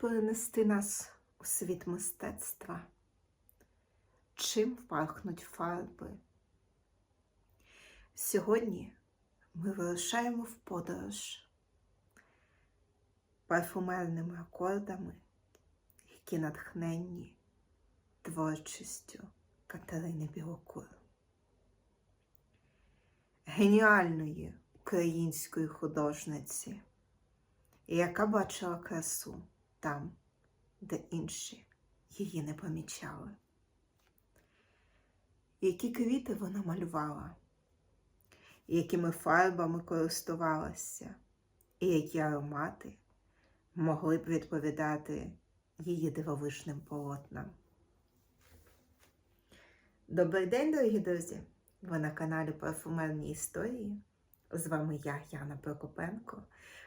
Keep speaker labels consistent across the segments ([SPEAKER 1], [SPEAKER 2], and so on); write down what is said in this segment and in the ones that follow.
[SPEAKER 1] Перенести нас у світ мистецтва? Чим пахнуть фарби? Сьогодні ми вирушаємо в подорож парфумерними акордами, які натхненні творчістю Катерини Білокур. Геніальної української художниці, яка бачила красу там, де інші її не помічали. Які квіти вона малювала, якими фарбами користувалася, і які аромати могли б відповідати її дивовижним полотнам. Добрий день, дорогі друзі! Ви на каналі Парфумерні історії. З вами я, Яна Прокопенко,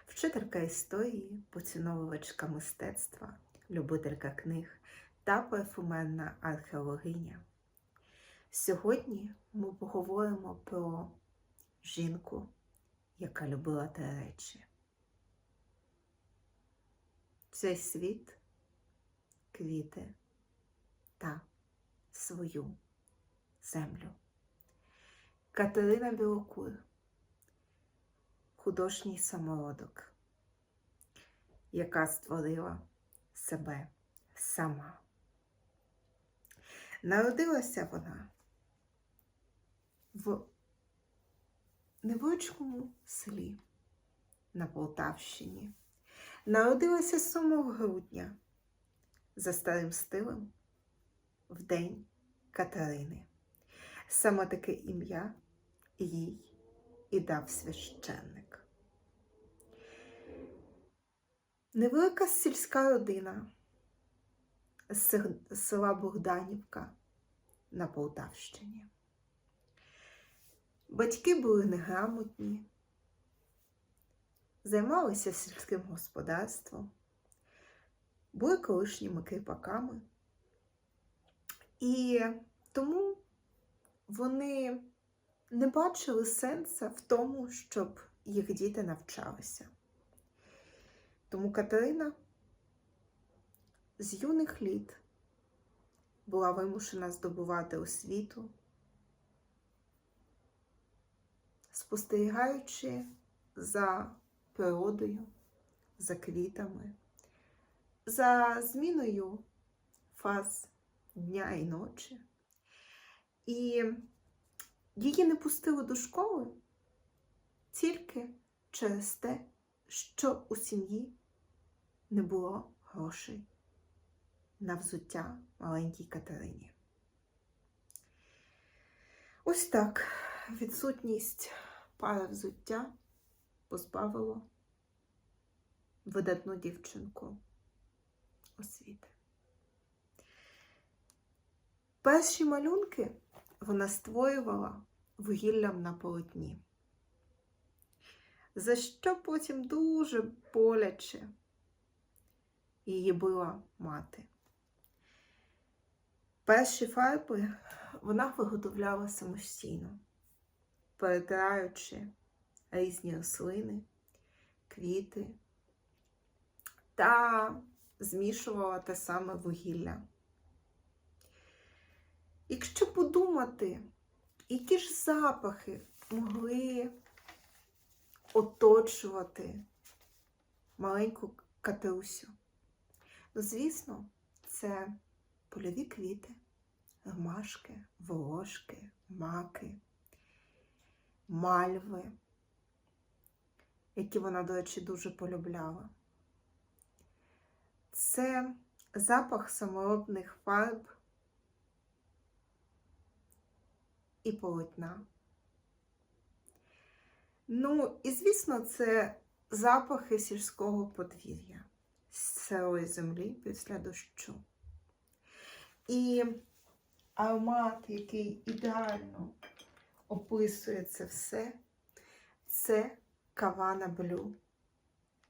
[SPEAKER 1] вчителька історії, поціновувачка мистецтва, любителька книг та парфумерна археологиня. Сьогодні ми поговоримо про жінку, яка любила три речі. Цей світ, квіти та свою землю. Катерина Білокур, художній самородок, яка створила себе сама. Народилася вона в невеличкому селі на Полтавщині. Народилася 7 грудня за старим стилем в день Катерини. Саме таке ім'я їй і дав священник. Невелика сільська родина з села Богданівка на Полтавщині. Батьки були неграмотні, займалися сільським господарством, були колишніми кріпаками. І тому вони не бачили сенсу в тому, щоб їх діти навчалися. Тому Катерина з юних літ була вимушена здобувати освіту, спостерігаючи за природою, за квітами, за зміною фаз дня і ночі. І її не пустили до школи тільки через те, що у сім'ї не було грошей на взуття маленькій Катерині. Ось так відсутність пари взуття позбавило видатну дівчинку освіти. Перші малюнки вона створювала вугіллям на полотні, за що потім дуже боляче її била мати. Перші фарби вона виготовляла самостійно, перетираючи різні рослини, квіти та змішувала те саме вугілля. Якщо подумати, які ж запахи могли оточувати маленьку Катерусю, звісно, це польові квіти, ромашки, волошки, маки, мальви, які вона, до речі, дуже полюбляла. Це запах саморобних фарб і полотна. Ну, і, звісно, це запахи сільського подвір'я, сирої землі після дощу. І аромат, який ідеально описує це все, це Кавана Блю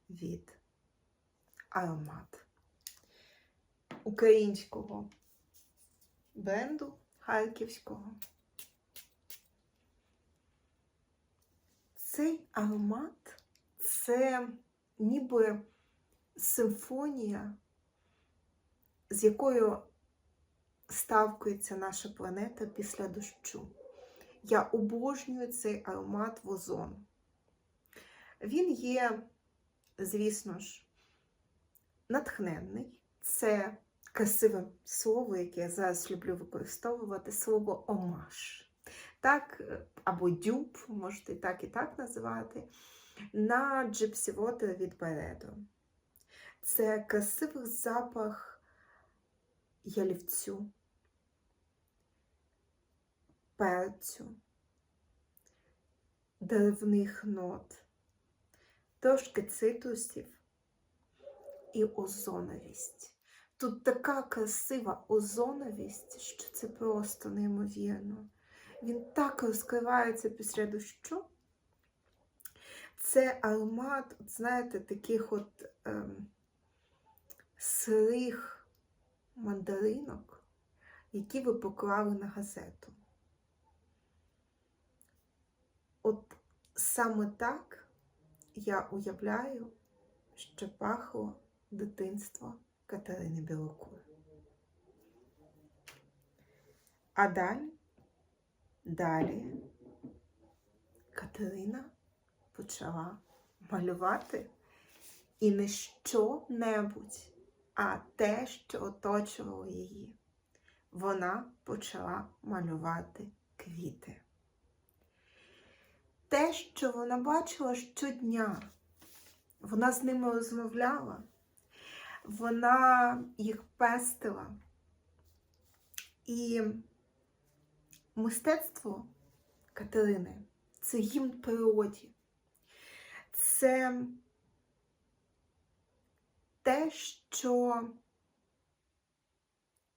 [SPEAKER 1] від аромат українського бренду харківського. Цей аромат це ніби симфонія, з якою ставкується наша планета після дощу. Я обожнюю цей аромат возону. Він є, звісно ж, натхненний. Це красиве слово, яке я зараз люблю використовувати, слово омаш. Так, або дюб, можете і так і так називати, на Water від Бередо. Це красивий запах ялівцю, перцю, деревних нот, трошки цитрусів і озоновість. Тут така красива озоновість, що це просто неймовірно. Він так розкривається після дощу. Це аромат, знаєте, таких от ем, сирих мандаринок, які ви поклали на газету. От саме так я уявляю, що пахло дитинство Катерини Білокур. А далі, далі Катерина почала малювати і не що-небудь, а те, що оточувало її. Вона почала малювати квіти. Те, що вона бачила щодня, вона з ними розмовляла, вона їх пестила. І мистецтво Катерини це гімн природі. Це те, що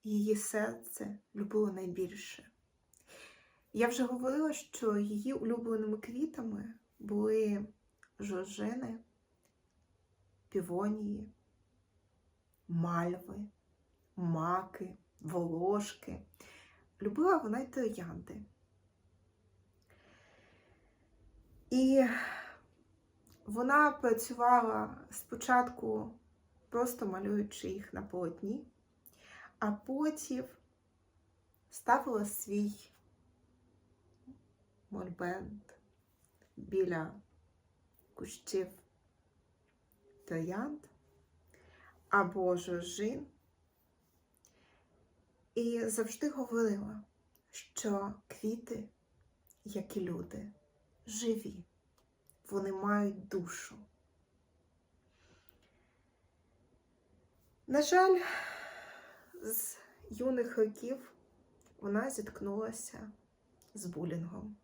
[SPEAKER 1] її серце любило найбільше. Я вже говорила, що її улюбленими квітами були жоржини, півонії, мальви, маки, волошки. Любила вона й троянди. І вона працювала спочатку просто малюючи їх на полотні, а потім ставила свій мольбент біля кущів троянд або жоржин. І завжди говорила, що квіти, як і люди, живі, вони мають душу. На жаль, з юних років вона зіткнулася з булінгом.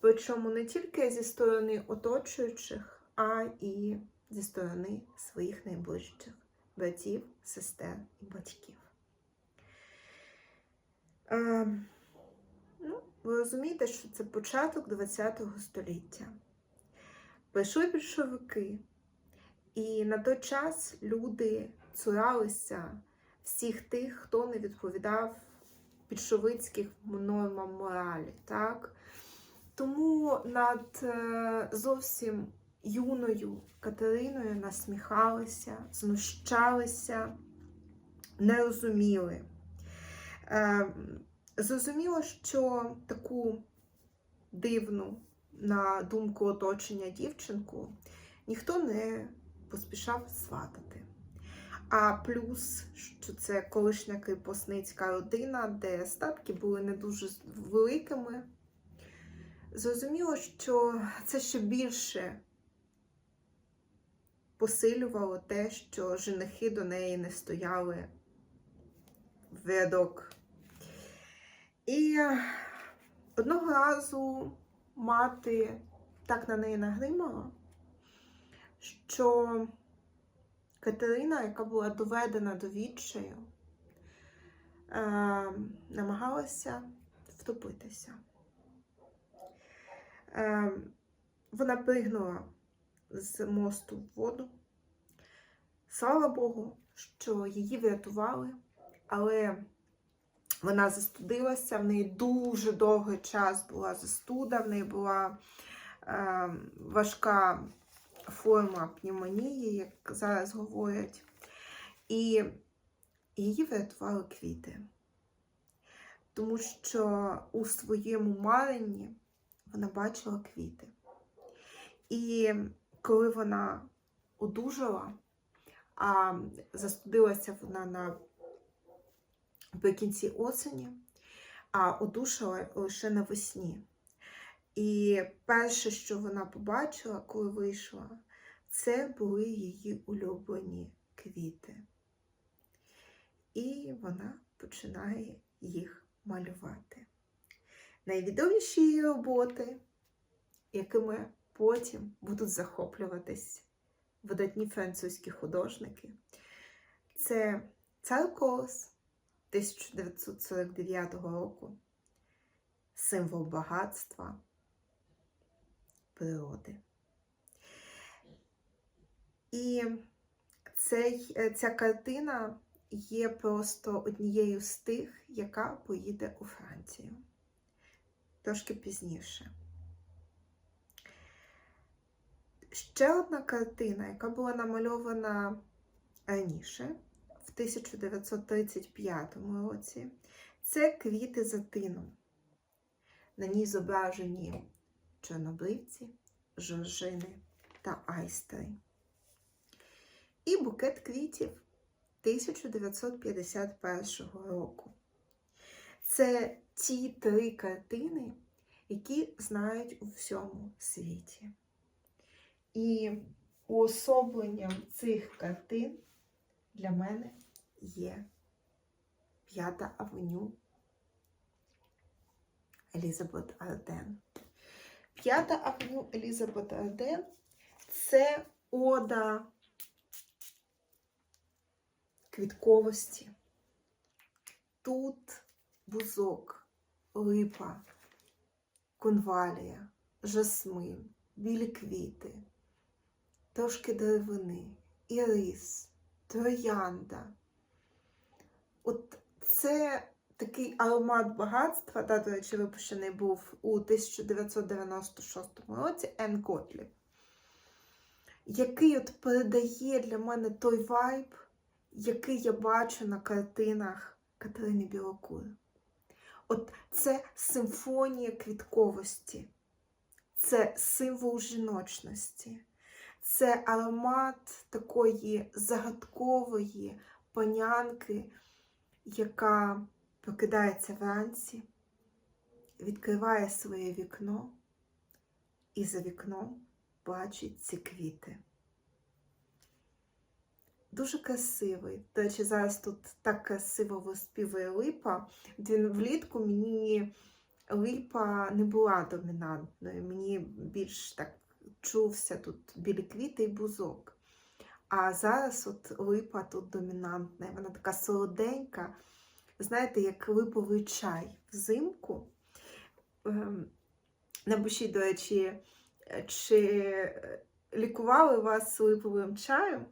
[SPEAKER 1] Причому не тільки зі сторони оточуючих, а і зі сторони своїх найближчих братів, сестер і батьків. Е, ну, ви розумієте, що це початок ХХ століття. Прийшли більшовики, і на той час люди цуралися всіх тих, хто не відповідав більшовицьких нормам моралі. Так? Тому над е, зовсім юною Катериною насміхалися, знущалися, не розуміли. Е, Зрозуміло, що таку дивну, на думку оточення дівчинку, ніхто не поспішав сватати. А плюс, що це колишня кріпосницька родина, де статки були не дуже великими. Зрозуміло, що це ще більше посилювало те, що женихи до неї не стояли в рядок. І одного разу мати так на неї нагримала, що Катерина, яка була доведена до відчаю, е, намагалася втопитися. Е, вона пригнула з мосту в воду. Слава Богу, що її врятували, але вона застудилася, в неї дуже довгий час була застуда, в неї була е, важка форма пневмонії, як зараз говорять. І її врятували квіти. Тому що у своєму маренні вона бачила квіти. І коли вона одужала, а застудилася вона на наприкінці осені, а одушала лише навесні. І перше, що вона побачила, коли вийшла, це були її улюблені квіти. І вона починає їх малювати. Найвідоміші її роботи, якими потім будуть захоплюватись видатні французькі художники, це цар Колос 1949 року, символ багатства природи. І цей, е, ця картина є просто однією з тих, яка поїде у Францію трошки пізніше. Ще одна картина, яка була намальована раніше, в 1935 році, це квіти за тином. На ній зображені чорнобривці, жоржини та айстри. І букет квітів 1951 року. Це ті три картини, які знають у всьому світі. І уособленням цих картин для мене є п'ята авеню Елізабет Арден. П'ята авеню Елізабет Арден це ода квітковості. Тут бузок, липа, конвалія, жасмин, білі квіти, трошки деревини, ірис, троянда. От це такий аромат багатства, та, до речі, випущений був у 1996 році Енн Готліб, який от передає для мене той вайб, який я бачу на картинах Катерини Білокури. От це симфонія квітковості, це символ жіночності, це аромат такої загадкової панянки, яка прокидається вранці, відкриває своє вікно і за вікном бачить ці квіти. Дуже красивий. До речі, зараз тут так красиво виспівує липа. Влітку мені липа не була домінантною. Мені більш так чувся тут білі квіти і бузок. А зараз от липа тут домінантна. Вона така солоденька. Знаєте, як липовий чай взимку. Ем, Напишіть, до речі, чи лікували вас липовим чаєм?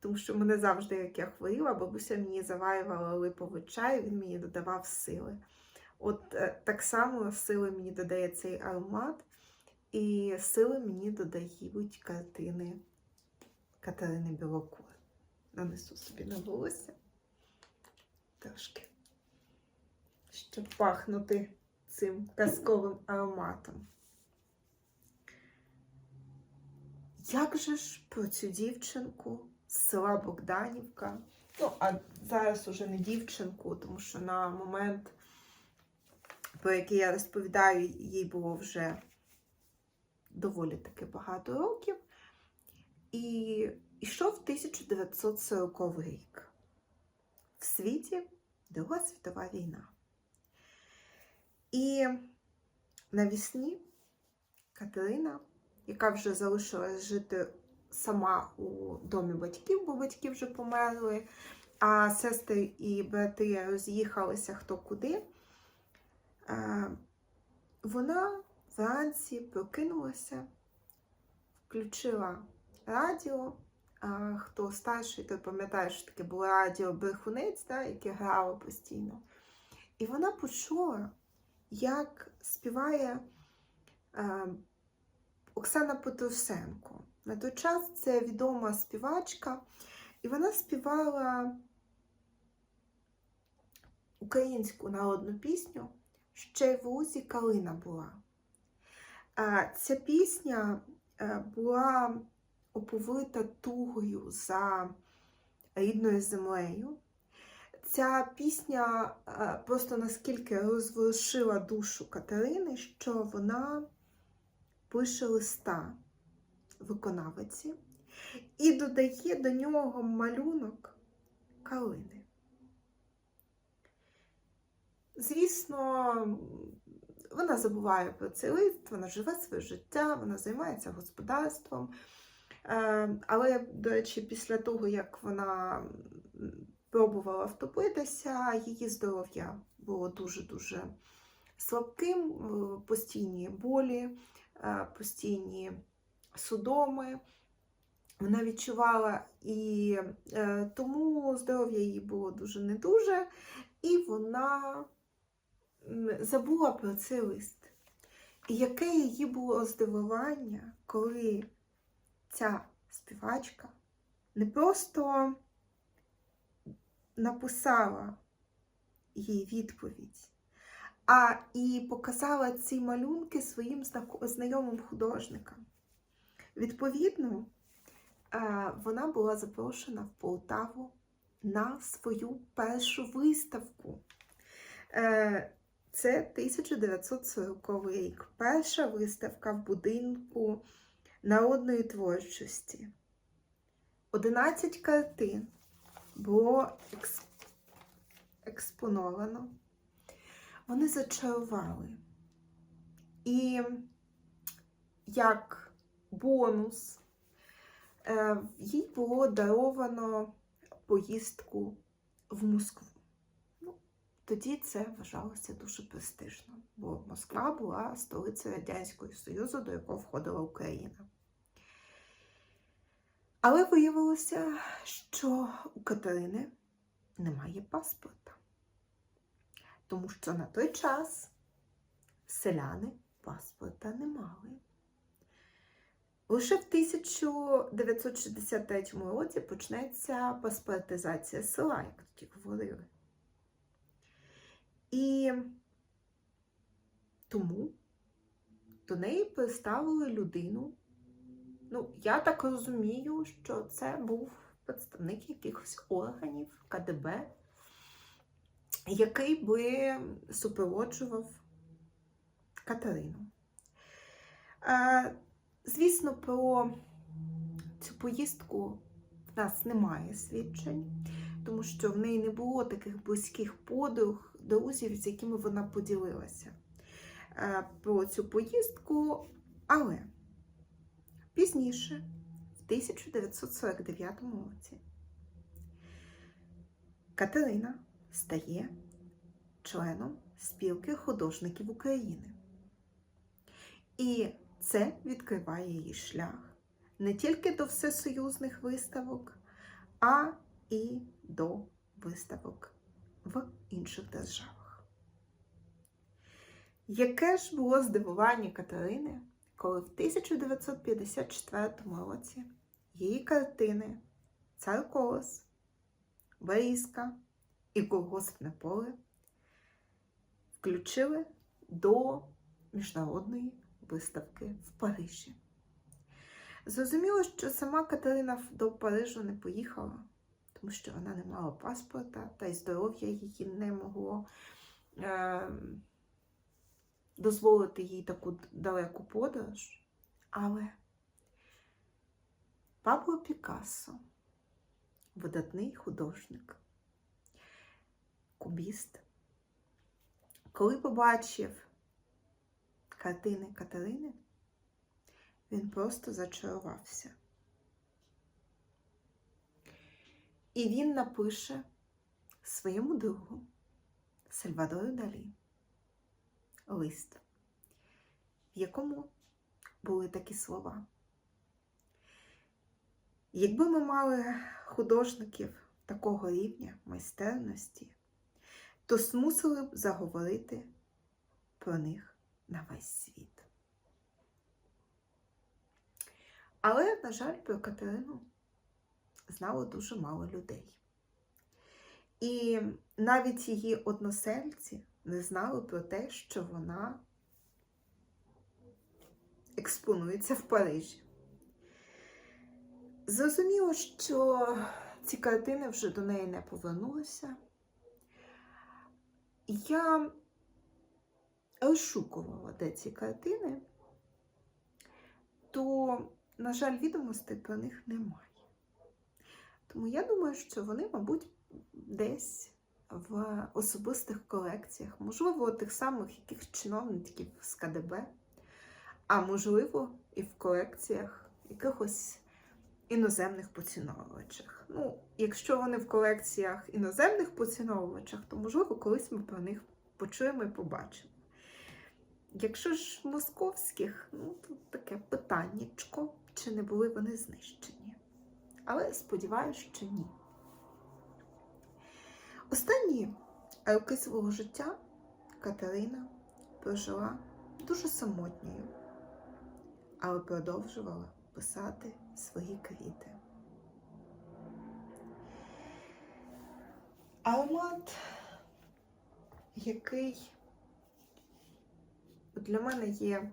[SPEAKER 1] Тому що мене завжди, як я хворіла, бабуся мені заварювала липовий чай, він мені додавав сили. От е, так само сили мені додає цей аромат, і сили мені додають картини Катерини Білокур. Нанесу собі на волосся трошки, щоб пахнути цим казковим ароматом. Як же ж про цю дівчинку з села Богданівка? Ну, а зараз уже не дівчинку, тому що на момент, про який я розповідаю, їй було вже доволі таки багато років. І йшов 1940 рік. В світі Друга світова війна. І навесні Катерина, яка вже залишилась жити сама у домі батьків, бо батьки вже померли, а сестри і брати роз'їхалися хто куди, е, вона вранці прокинулася, включила радіо. Хто старший, той пам'ятає, що таке було радіо Брехунець, да, яке грало постійно. І вона почула, як співає е, Оксана Петрусенко. На той час це відома співачка, і вона співала українську народну пісню Ще в лузі калина була. Е, Ця пісня е, була оповита тугою за рідною землею. Ця пісня е, просто наскільки розворушила душу Катерини, що вона пише листа виконавиці і додає до нього малюнок калини. Звісно, вона забуває про цей лист, вона живе своє життя, вона займається господарством. Е, Але, до речі, після того, як вона пробувала втопитися, її здоров'я було дуже-дуже слабким, е, постійні болі, е, постійні судоми. Вона відчувала, і е, тому здоров'я її було дуже не дуже, і вона забула про цей лист. І яке її було здивування, коли ця співачка не просто написала їй відповідь, а і показала ці малюнки своїм знайомим художникам. Відповідно, е, вона була запрошена в Полтаву на свою першу виставку. Е, Це 1940 рік. Перша виставка в будинку народної творчості. 11 картин було екс- експоновано. Вони зачарували. І як бонус е, їй було даровано поїздку в Москву. Ну, тоді це вважалося дуже престижно, бо Москва була столицею Радянського Союзу, до якого входила Україна. Але виявилося, що у Катерини немає паспорта, тому що на той час селяни паспорта не мали. Лише в 1963 році почнеться паспортизація села, як тоді говорили. І тому до неї представили людину. Ну, я так розумію, що це був представник якихось органів КДБ, який би супроводжував Катерину. Е, Звісно, про цю поїздку в нас немає свідчень, тому що в неї не було таких близьких подруг, друзів, з якими вона поділилася е, про цю поїздку, але пізніше, в 1949 році, Катерина стає членом спілки художників України. І це відкриває її шлях не тільки до всесоюзних виставок, а і до виставок в інших державах. Яке ж було здивування Катерини, коли в 1954 році її картини Цар Колос, Варізка і Колгоспне поле включили до міжнародної виставки в Парижі. Зрозуміло, що сама Катерина до Парижу не поїхала, тому що вона не мала паспорта, та й здоров'я її не могло е- дозволити їй таку далеку подорож. Але Пабло Пікассо, видатний художник, кубіст, коли побачив картини Катерини, він просто зачарувався. І він напише своєму другу Сальвадору Далі лист, в якому були такі слова. Якби ми мали художників такого рівня майстерності, то змусили б заговорити про них на весь світ. Але, на жаль, про Катерину знало дуже мало людей. І навіть її односельці не знали про те, що вона експонується в Парижі. Зрозуміло, що ці картини вже до неї не повернулися. Я розшукувала де ці картини, то, на жаль, відомостей про них немає. Тому я думаю, що вони, мабуть, десь в особистих колекціях, можливо, тих самих яких чиновників з КДБ, а можливо, і в колекціях якихось іноземних поціновувачах. Ну, якщо вони в колекціях іноземних поціновувачах, то можливо колись ми про них почуємо і побачимо. Якщо ж московських, ну тут таке питаннячко, чи не були вони знищені. Але сподіваюся, що ні. Останні роки свого життя Катерина прожила дуже самотньою, але продовжувала писати свої квіти. Аромат, який для мене є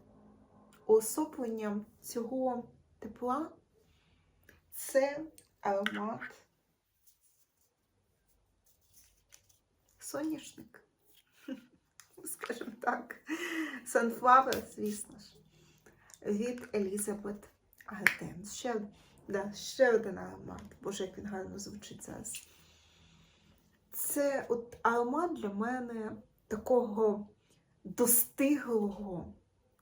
[SPEAKER 1] уособленням цього тепла, це аромат соняшник. Скажімо так, Sunflower, звісно ж, від Елізабет Гартен. Ще, да, ще один аромат. Боже, як він гарно звучить зараз. Це от аромат для мене такого достиглого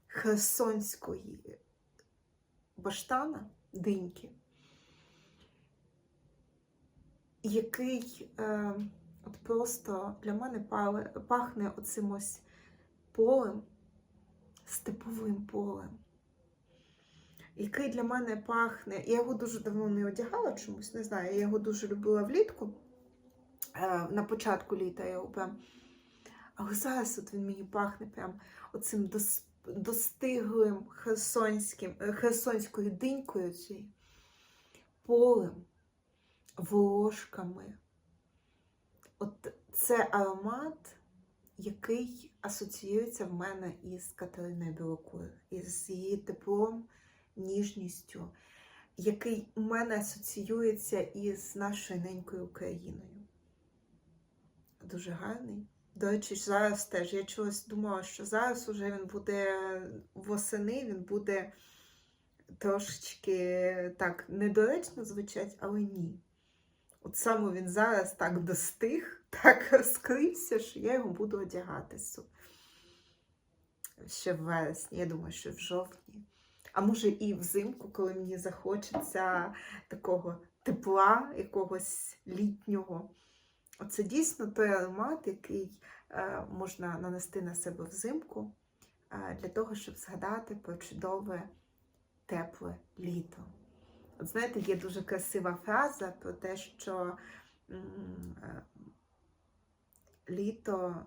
[SPEAKER 1] херсонської баштана, диньки, який е, от просто для мене пахне оцим ось полем, степовим полем який для мене пахне. Я його дуже давно не одягала чомусь, не знаю. Я його дуже любила влітку. Е, На початку літа я його прям. Але зараз от він мені пахне прям оцим достиглим херсонським, е, херсонською динькою цією, полем, волошками. От це аромат, який асоціюється в мене із Катериною Білокурою, із її теплом, ніжністю, який у мене асоціюється із нашою ненькою Україною. Дуже гарний. До речі, зараз теж я чогось думала, що зараз уже він буде восени, він буде трошечки так недоречно звучать, але ні. От саме він зараз так достиг, так розкрився, що я його буду одягатися ще в вересні, я думаю, що в жовтні. А може і взимку, коли мені захочеться такого тепла, якогось літнього. Оце дійсно той аромат, який е, можна нанести на себе взимку е, для того, щоб згадати про чудове, тепле літо. От знаєте, є дуже красива фраза про те, що е, літо,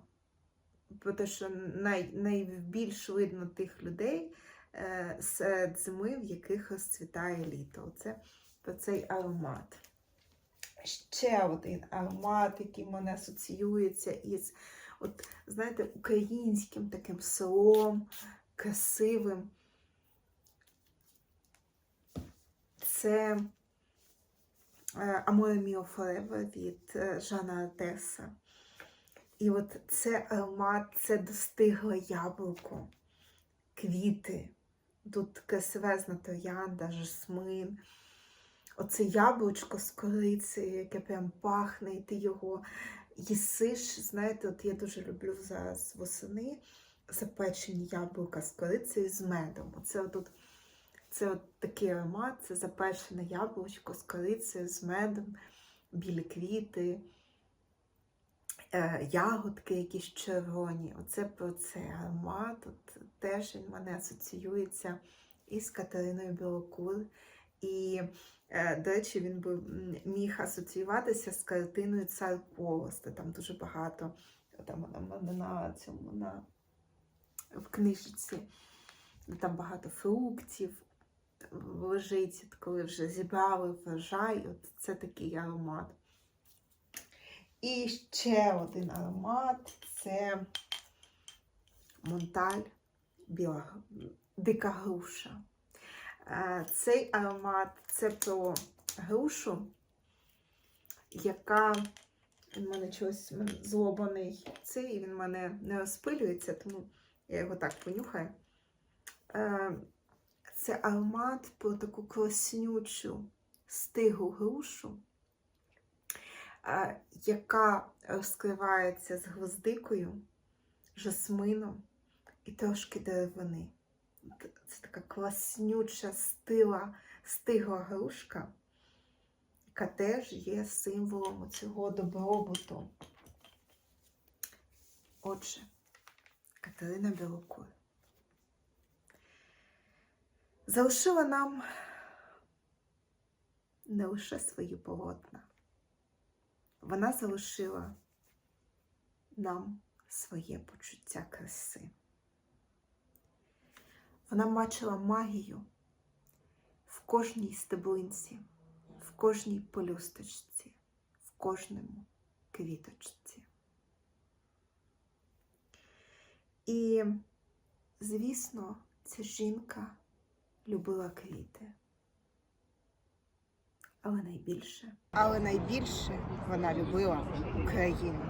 [SPEAKER 1] про те, що най, найбільш видно тих людей е, серед зими, в яких розцвітає літо. Оце про цей аромат. Ще один аромат, який в мене асоціюється із, от, знаєте, українським таким селом, красивим. Це е, Amore Mio Forever від е, Жана Артеса. І от це аромат, це достигле яблуко, квіти. Тут красивезна троянда, жасмин. Оце яблучко з корицею, яке прям пахне, і ти його їсиш. Знаєте, от я дуже люблю зараз восени запечені яблука з корицею з медом. Оце отут, це от такий аромат, це запечене яблучко з корицею, з медом, білі квіти, е, ягодки якісь червоні. Оце про це аромат. От теж він мене асоціюється із Катериною Білокур. І, е, до речі, він би міг асоціюватися з картиною Цар Полоста. Там дуже багато там в на цьому на в книжці. Там багато фруктів, лежить, коли вже зібрали врожай, от це такий аромат. І ще один аромат це Монталь біла дика груша. Е, Цей аромат це про грушу, яка він мене чогось злобаний цей, і він в мене не розпилюється, тому я його так понюхаю. Це аромат про таку класнючу стиглу грушу, е, яка розкривається з гвоздикою, жасмином і трошки деревини. Це така класнюча стила, стигла грушка, яка теж є символом цього добробуту. Отже, Катерина Білокур залишила нам не лише свої полотна, вона залишила нам своє почуття краси. Вона бачила магію в кожній стеблинці, в кожній полюсточці, в кожному квіточці. І, звісно, ця жінка любила квіти. Але найбільше, але найбільше вона любила Україну.